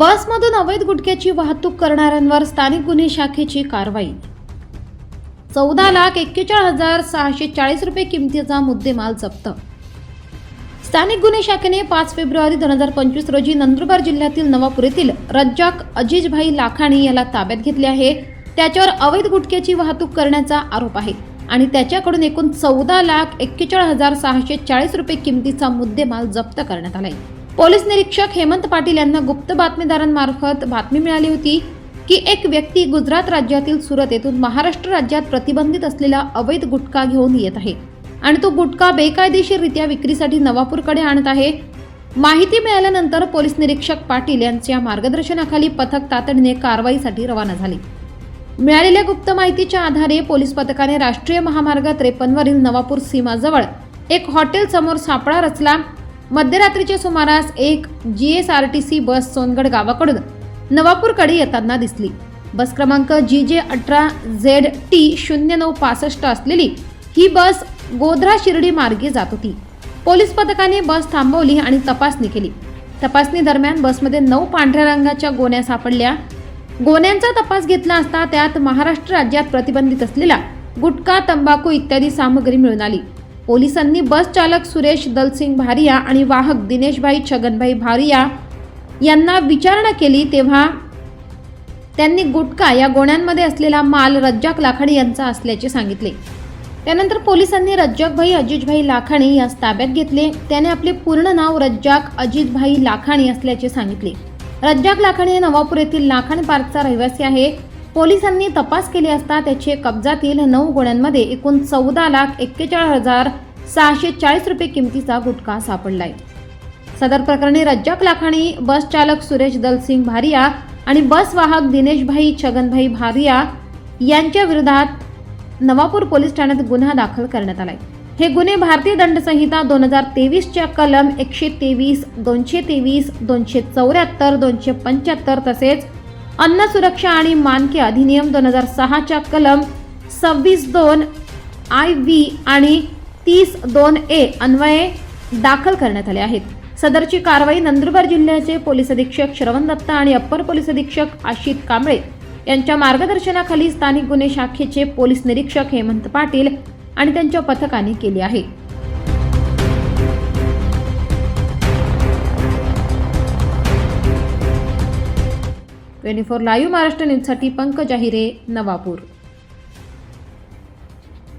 बसमधून अवैध गुटख्याची वाहतूक करणाऱ्यांवर स्थानिक गुन्हे शाखेची कारवाई. चौदा लाख एक्केचाळीस हजार सहाशे चाळीस रुपये किमतीचा मुद्देमाल जप्त. स्थानिक गुन्हे शाखेने पाच फेब्रुवारी दोन हजार पंचवीस रोजी नंदुरबार जिल्ह्यातील नवापूर येथील रज्जाक अजिजभाई लाखाणी याला ताब्यात घेतले आहे. त्याच्यावर अवैध गुटख्याची वाहतूक करण्याचा आरोप आहे आणि त्याच्याकडून एकूण चौदा लाख एक्केचाळीस हजार सहाशे चाळीस रुपये किमतीचा मुद्देमाल जप्त करण्यात आला आहे पोलीस निरीक्षक हेमंत पाटील यांना गुप्त बातमीदारांमार्फत बातमी मिळाली होती की एक व्यक्ती गुजरात राज्यातील सुरत येथून महाराष्ट्र राज्यात प्रतिबंधित असलेला अवैध गुटखा घेऊन येत आहे आणि तो गुटखा बेकायदेशीररित्या विक्रीसाठी नवापूरकडे आणत आहे. माहिती मिळाल्यानंतर पोलीस निरीक्षक पाटील यांच्या मार्गदर्शनाखाली पथक तातडीने कारवाईसाठी रवाना झाले. मिळालेल्या गुप्त माहितीच्या आधारे पोलीस पथकाने राष्ट्रीय महामार्ग त्रेपन्नवरील नवापूर सीमाजवळ एक हॉटेल समोर सापळा रचला मध्यरात्रीच्या सुमारास एक G S R T C bus Songadh गावाकडून नवापूरकडे येताना दिसली. बस क्रमांक जी जे अठरा झेड टी शून्य नऊ पासष्ट असलेली ही बस गोधरा शिर्डी मार्गे जात होती. पोलीस पथकाने बस थांबवली आणि तपासणी केली. तपासणी दरम्यान बसमध्ये नऊ पांढऱ्या रंगाच्या गोण्या सापडल्या. गोण्यांचा तपास घेतला असता त्यात महाराष्ट्र राज्यात प्रतिबंधित असलेला गुटखा तंबाखू इत्यादी सामग्री मिळून आली. पोलिसांनी बस चालक सुरेश दलसिंग भारिया आणि वाहक दिनेशभाई छगनभाई भारिया यांना विचारणा केली तेव्हा त्यांनी गुटखा या गोण्यांमध्ये असलेला माल रज्जाक लाखाणी यांचा असल्याचे सांगितले. त्यानंतर पोलिसांनी रज्जाकभाई अजितभाई लाखाणी यास ताब्यात घेतले. त्याने आपले पूर्ण नाव रज्जाक अजितभाई लाखाणी असल्याचे सांगितले. रज्जाक लाखाणी हे नवापूर येथील लाखाणी पार्कचा रहिवासी आहे. पोलिसांनी तपास केले असता त्याचे कब्जातील नऊ गोळ्यांमध्ये एकूण चौदा लाख एक्केचाळीस हजार सहाशे चाळीस रुपये किमतीचा गुटखा सापडलाय. सदर प्रकरणी रज्जाक लाखाणी बस चालक सुरेश दलसिंग भारिया आणि बस वाहक दिनेशभाई छगनभाई भारिया यांच्या विरोधात नवापूर पोलीस ठाण्यात गुन्हा दाखल करण्यात आलाय. हे गुन्हे भारतीय दंडसंहिता दोन हजार तेवीसच्या कलम एकशे तेवीस दोनशे तेवीस दोनशे चौऱ्याहत्तर दोनशे पंच्याहत्तर तसेच अन्न सुरक्षा आणि मानके अधिनियम दोन हजार सहाच्या कलम सव्वीस दोन आय व्ही आणि तीस दोन ए अन्वये दाखल करण्यात आले आहेत. सदरची कारवाई नंदुरबार जिल्ह्याचे पोलीस अधीक्षक श्रवण दत्ता आणि अप्पर पोलीस अधीक्षक आशित कांबळे यांच्या मार्गदर्शनाखाली स्थानिक गुन्हे शाखेचे पोलीस निरीक्षक हेमंत पाटील आणि त्यांच्या पथकाने केली आहे. ट्वेंटी फोर लाईव्ह महाराष्ट्र न्यूजसाठी पंकज अहिरे नवापूर.